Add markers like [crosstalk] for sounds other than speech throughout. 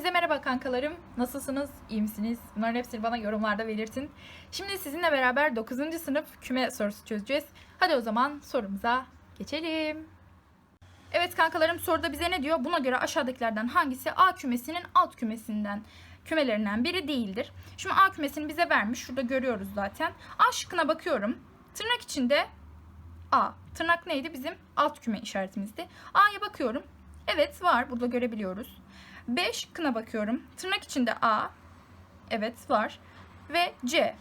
Merhaba kankalarım. Nasılsınız? İyi misiniz? Bunların hepsini bana yorumlarda belirtin. Şimdi sizinle beraber 9. sınıf küme sorusu çözeceğiz. Hadi o zaman sorumuza geçelim. Evet kankalarım soruda bize ne diyor? Buna göre aşağıdakilerden hangisi A kümesinin alt kümesinden kümelerinden biri değildir? Şimdi A kümesini bize vermiş. Şurada görüyoruz zaten. A şıkkına bakıyorum. Tırnak içinde A. Tırnak neydi? Bizim alt küme işaretimizdi. A'ya bakıyorum. Evet var. Burada görebiliyoruz. B şıkkına bakıyorum. Tırnak içinde A. Evet var. Ve C.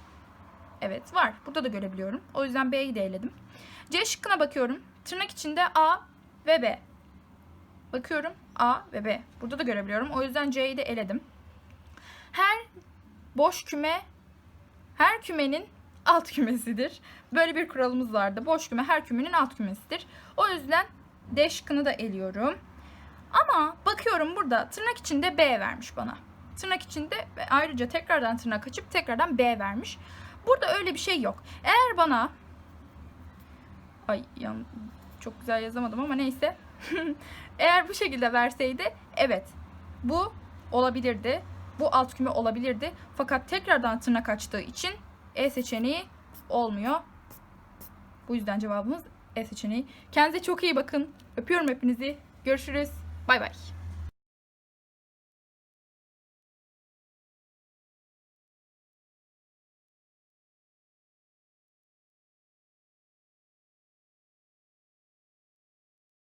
Evet var. Burada da görebiliyorum. O yüzden B'yi de eledim. C şıkkına bakıyorum. Tırnak içinde A ve B. Bakıyorum A ve B. Burada da görebiliyorum. O yüzden C'yi de eledim. Her boş küme her kümenin alt kümesidir. Böyle bir kuralımız vardı. Boş küme her kümenin alt kümesidir. O yüzden D şıkkını da eliyorum. Ama bakıyorum burada tırnak içinde B vermiş bana. Tırnak içinde ayrıca tekrardan tırnak açıp tekrardan B vermiş. Burada öyle bir şey yok. Eğer bana ay yan çok güzel yazamadım ama neyse. [laughs] Eğer bu şekilde verseydi evet bu olabilirdi. Bu alt küme olabilirdi. Fakat tekrardan tırnak açtığı için E seçeneği olmuyor. Bu yüzden cevabımız E seçeneği. Kendinize çok iyi bakın. Öpüyorum hepinizi. Görüşürüz. Bay bay.